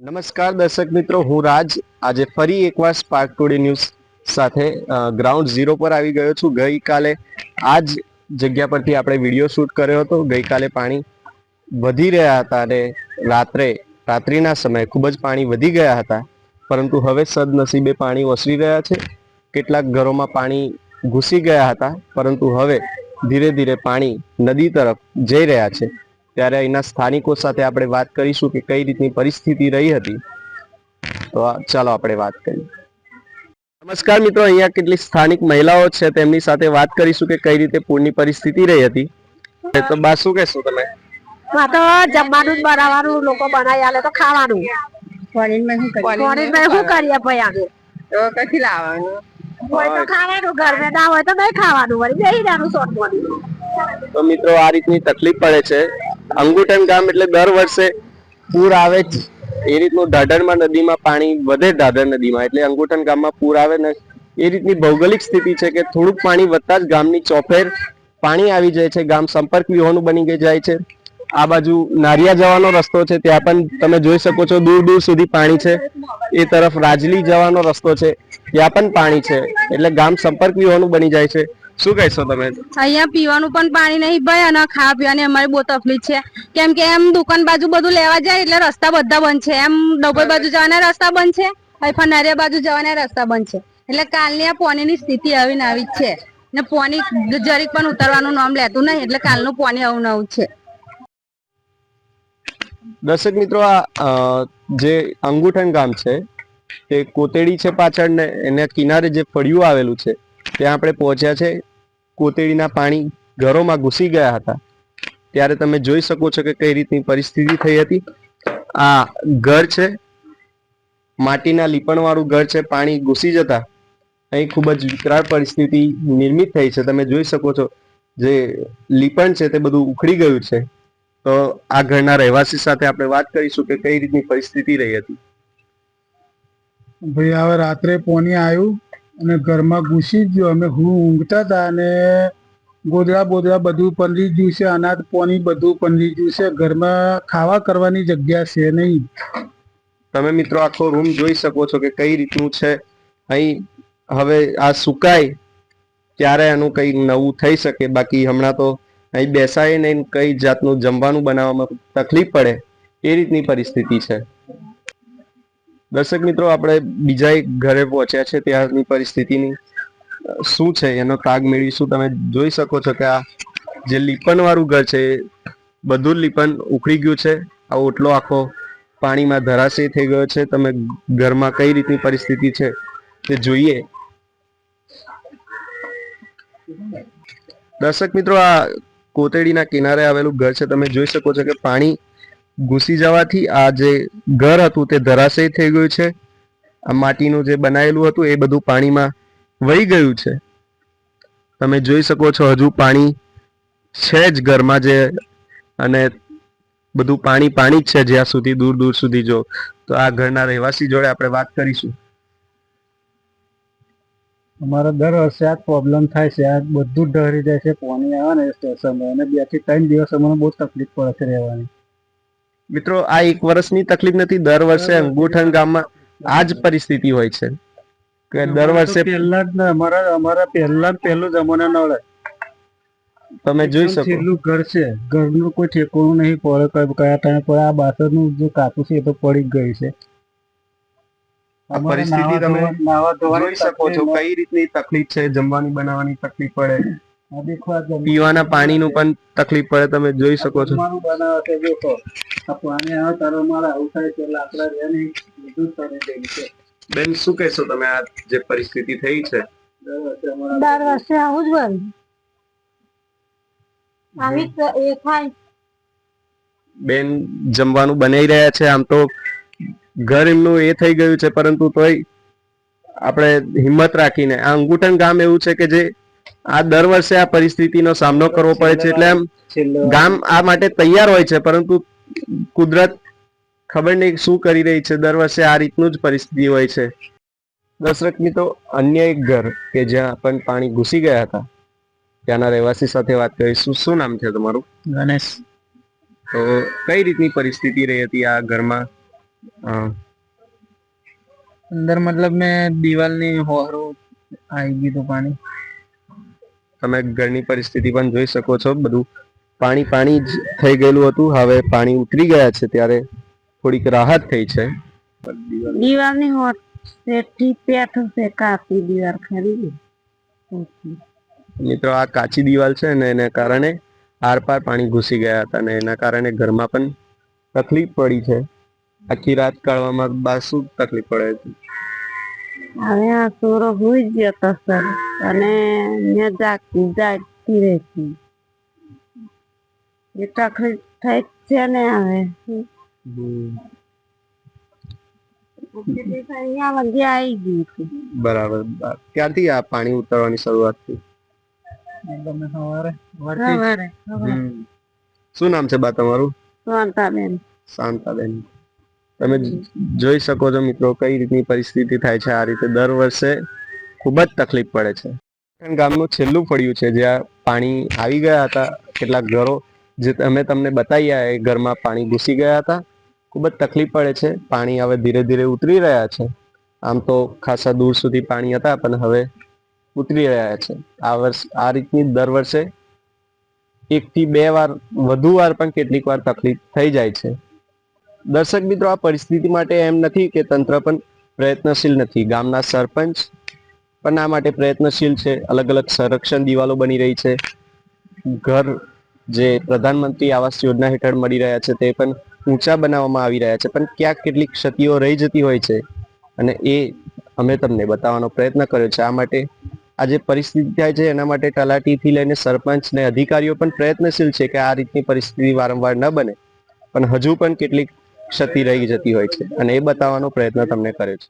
નમસ્કાર દર્શક મિત્રો, હું રાજ. આજે ફરી એકવાર સ્પાર્ક ટુડે ન્યૂઝ સાથે ગ્રાઉન્ડ ઝીરો પર આવી ગયો છું. ગઈકાલે આ જ જગ્યા પરથી આપણે વીડિયો શૂટ કર્યો હતો. ગઈકાલે પાણી વધી રહ્યા હતા અને રાત્રે, રાત્રિના સમયે ખૂબ જ પાણી વધી ગયા હતા. પરંતુ હવે સદનસીબે પાણી ઓસરી રહ્યા છે. કેટલાક ઘરોમાં પાણી ઘૂસી ગયા હતા. પરંતુ હવે ધીરે ધીરે પાણી નદી તરફ જઈ રહ્યા છે. ત્યારે અહીંના સ્થાનિકો સાથે આપણે વાત કરીશું કે કઈ રીતની પરિસ્થિતિ રહી હતી. તો ચાલો આપણે વાત કરીએ. નમસ્કાર મિત્રો અહીંયા કેટલી સ્થાનિક મહિલાઓ છે તેમની સાથે વાત કરીશું કે કઈ રીતે પૂરની પરિસ્થિતિ રહી હતી. તો બા શું કહેશો તમે? માં તો જમવાનું બનાવવાનું લોકો બનાવી આલે તો ખાવાનું. કોલેજમાં શું કરીએ? કોલેજમાં શું કરીએ ભાઈ અમે તો કથી લાવવાનું? હોય તો ખાવાનું ઘરમાં ના હોય તો નહીં ખાવાનું વળી બેસી રહેવાનું સોટવાનું તો મિત્રો આ રીતની તકલીફ પડે છે. અંગુઠન ગામ એટલે દર વર્ષે પૂર આવે જ. એ રીતનું દાદરમાં નદીમાં પાણી વધે દાદર નદીમાં એટલે અંગુઠન ગામમાં પૂર આવે ને એ રીતની ભૌગોલિક સ્થિતિ છે કે થોડુંક પાણી વધતા જ ગામની ચોફેર પાણી આવી જાય છે ગામ સંપર્ક વિહોનું બની જાય છે. આ બાજુ નારિયા જવાનો રસ્તો છે ત્યાં પણ તમે જોઈ શકો છો દૂર દૂર સુધી પાણી છે. એ તરફ રાજલી જવાનો રસ્તો છે ત્યાં પણ પાણી છે એટલે ગામ સંપર્ક વિહોનું બની જાય છે. શું કહેશો તમે? અહીંયા પીવાનું પણ પાણી નહીં ભાઈ અને ખાવા પીવાની અમારી બહુ તકલીફ છે. કેમ કે એમ દુકાન બાજુ બધું લેવા જાય એટલે રસ્તા બધા બંધ છે. એમ ડભોઈ બાજુ જવાના રસ્તા બંધ છે હૈફા નારિયા બાજુ જવાના રસ્તા બંધ છે. એટલે કાલની આ પોનીની સ્થિતિ આવી ને આવી જ છે. ને પોની જરીક પણ ઉતારવાનું નામ લેતું નહીં એટલે કાલનું પોની આવું નવું છે. દર્શક મિત્રો આ જે અંગુઠન ગામ છે તે કોતેડી છે પાછળ ને એના કિનારે જે ફળિયું આવેલું છે ત્યાં આપણે પહોંચ્યા છે. કોતેડીના પાણી ઘરોમાં ઘૂસી ગયા હતા. ત્યારે તમે જોઈ શકો છો કે કઈ રીતની પરિસ્થિતિ થઈ હતી. આ ઘર છે. માટીના લીપણવાળું ઘર છે. પાણી ઘૂસી જતા. અહીં ખૂબ જ વિકરાળ પરિસ્થિતિ નિર્મિત થઈ છે. તમે જોઈ શકો છો જે લીપણ છે તે બધું ઉખડી ગયું છે. તો આ ઘરના રહેવાસી સાથે આપણે વાત કરીશું કે કઈ રીતની પરિસ્થિતિ રહી હતી. ભાઈ, હવે રાત્રે પોની આવ્યું. અને ઘરમાં ઘૂસી ગયો. અમે હું ઊંઘતા હતા અને ગોદડા બોદડા બધું પંડી ગયું છે અનાજ, પોની બધું પંડી ગયું છે ઘરમાં ખાવા કરવાની જગ્યા છે નહીં. તમે મિત્રો આખો રૂમ જોઈ શકો છો કે કઈ રીતનું છે. અહીં હવે આ સુકાય, ત્યારે એનું કઈ નવું થઈ શકે. બાકી હમણાં તો અહીં બેસાય નહીં, કઈ જાતનું જમવાનું બનાવવામાં તકલીફ પડે, એ રીતની પરિસ્થિતિ છે. દર્શક મિત્રો, આપણે બીજા એક ઘરે પહોંચ્યા છે ત્યાંની પરિસ્થિતિની. શું છે? એનો તાગ મેળવીશું. તમે જોઈ શકો છો કે આ જે લીપણ વાળું ઘર છે, બધું લીપણ ઉખડી ગયું છે. આ ઓટલો આખો પાણીમાં ધરાશય થઈ ગયો છે. તમે ઘરમાં કઈ રીતની પરિસ્થિતિ છે તે જોઈએ. દર્શક મિત્રો, આ કોતેડીના કિનારે આવેલું ઘર છે. તમે જોઈ શકો છો કે પાણી ઘૂસી જવાથી આ જે ઘર હતું તે ધરાશય થઈ ગયું છે. આ માટીનું જે બનાવેલું હતું એ બધું પાણીમાં વહી ગયું છે. તમે જોઈ શકો છો હજુ પાણી છે જ ઘરમાં જે અને બધું પાણી પાણી જ છે જ્યાં સુધી દૂર દૂર સુધી જો. તો આ ઘરના રહેવાસી જોડે આપણે વાત કરીશું. અમારો દર વર્ષે આ પ્રોબ્લેમ થાય છે. આ બધું ઢળી જાય છે. પાણી આવે ને સ્ટેશનમાં. અને બેથી ત્રણ દિવસ અમને બહુ તકલીફ પડે છે રહેવાની. મિત્રો આ એક વર્ષની તકલીફ નથી દર વર્ષે અંગુઠણ ગામમાં આ જ પરિસ્થિતિ હોય છે. કે દર વર્ષે પહેલા જ અમારા અમારા પહેલા પહેલો જમાના જ તમે જોઈ શકો. છેલ્લું ઘર છે. ઘરનું કોઈ ઠેકોણું નહીં પડે કયા ટાઈમ પડે આ બાસરનું જે કાપું છે એ તો પડી જ ગયું છે. આ પરિસ્થિતિ તમે જોઈ શકો છો કઈ રીતની તકલીફ છે જમવાની બનાવવાની તકલીફ પડે. પીવાના પાણીનું પણ તકલીફ પડે તમે જોઈ શકો છો. બેન શું કહેશો તમે? આ જે પરિસ્થિતિ થઈ છે. દર વર્ષે આવું જ બન આવી એ થાય. બેન જમવાનું બનાવી રહ્યા છે આમ તો ઘર એમનું એ થઈ ગયું છે પરંતુ તોય આપણે હિંમત રાખીને આ અંગુઠન ગામ એવું છે કે જે આ દર વર્ષે આ પરિસ્થિતિનો સામનો કરવો પડે છે એટલે ગામ આ માટે તૈયાર હોય છે પરંતુ કુદરત ખબર નહીં શું કરી રહી છે. દર વર્ષે આ રીતનું જ પરિસ્થિતિ હોય છે. દશરથ મિત્રો અન્ય એક ઘર કે જ્યાં પણ પાણી ઘૂસી ગયા હતા ત્યાંના રહેવાસી સાથે વાત કરીશું. શું નામ છે તમારું? ગણેશ. તો કઈ રીતની પરિસ્થિતિ રહી હતી આ ઘરમાં? હા. અંદર મતલબ મેં દિવાલની હોરો આવી ગયું પાણી. તમે ઘરની પરિસ્થિતિ પણ જોઈ શકો છો. બધું પાણી પાણી જ થઈ ગયેલું હતું. હવે પાણી ઉતરી ગયા છે ત્યારે થોડીક રાહત થઈ છે. દિવાલની હોટ શેઠી પેઠ છે કાપી દિવાલ ખરી મિત્રો આ કાચી દિવાલ છે ને એના કારણે આર પાર પાણી ઘૂસી ગયા હતા ને એના કારણે ઘરમાં પણ તકલીફ પડી છે. આખી રાત કાઢવામાં બાસુ તકલીફ પડે છે. હવે આ સોરો હોઈ ગયો તો સર. અને મેં જાગતી રહેતી એ તકલીફ થઈ છે ને હવે. અહીંયા વધી આવી ગયું છે. બરાબર. ક્યારથી આ પાણી ઉતરવાની શરૂઆત થઈ? શું નામ છે બા તમારું? શાંતાબેન. શાંતાબેન. તમે જોઈ શકો છો મિત્રો કઈ રીતની પરિસ્થિતિ થાય છે. આ રીતે દર વર્ષે ખૂબ જ તકલીફ પડે છે. ગામનું છેલ્લું ફળિયું છે. જ્યાં પાણી આવી ગયા હતા કેટલાક ઘરો. જે અમે તમને બતાવ્યા એ ઘરમાં પાણી ઘૂસી ગયા હતા. ખૂબ જ તકલીફ પડે છે. પાણી હવે ધીરે ધીરે ઉતરી રહ્યા છે. આમ તો ખાસા દૂર સુધી પાણી હતા, પણ હવે ઉતરી રહ્યા છે. આ વર્ષ, આ રીતની દર વર્ષે એકથી બે વાર, વધુ વાર પણ કેટલીક વાર તકલીફ થઈ જાય છે. દર્શક મિત્રો, આ પરિસ્થિતિ માટે એમ નથી કે તંત્ર પણ પ્રયત્નશીલ નથી. ગામના સરપંચ પણ આ માટે પ્રયત્નશીલ છે. અલગ અલગ સંરક્ષણ દિવાલો બની રહી છે. ઘર જે પ્રધાનમંત્રી આવાસ યોજના હેઠળ મળી રહ્યા છે તે પણ ઊંચા બનાવવામાં આવી રહ્યા છે. પણ ક્યાંક કેટલીક ક્ષતિઓ રહી જતી હોય છે અને એ અમે તમને બતાવવાનો પ્રયત્ન કર્યો છે. આ માટે આ જે પરિસ્થિતિ થાય છે. એના માટે તલાટીથી લઈને સરપંચ ને અધિકારીઓ પણ પ્રયત્નશીલ છે કે આ રીતની પરિસ્થિતિ વારંવાર ન બને. પણ હજુ પણ કેટલીક ક્ષતિ રહી જતી હોય છે. અને એ બતાવવાનો પ્રયત્ન તમને કર્યો છે.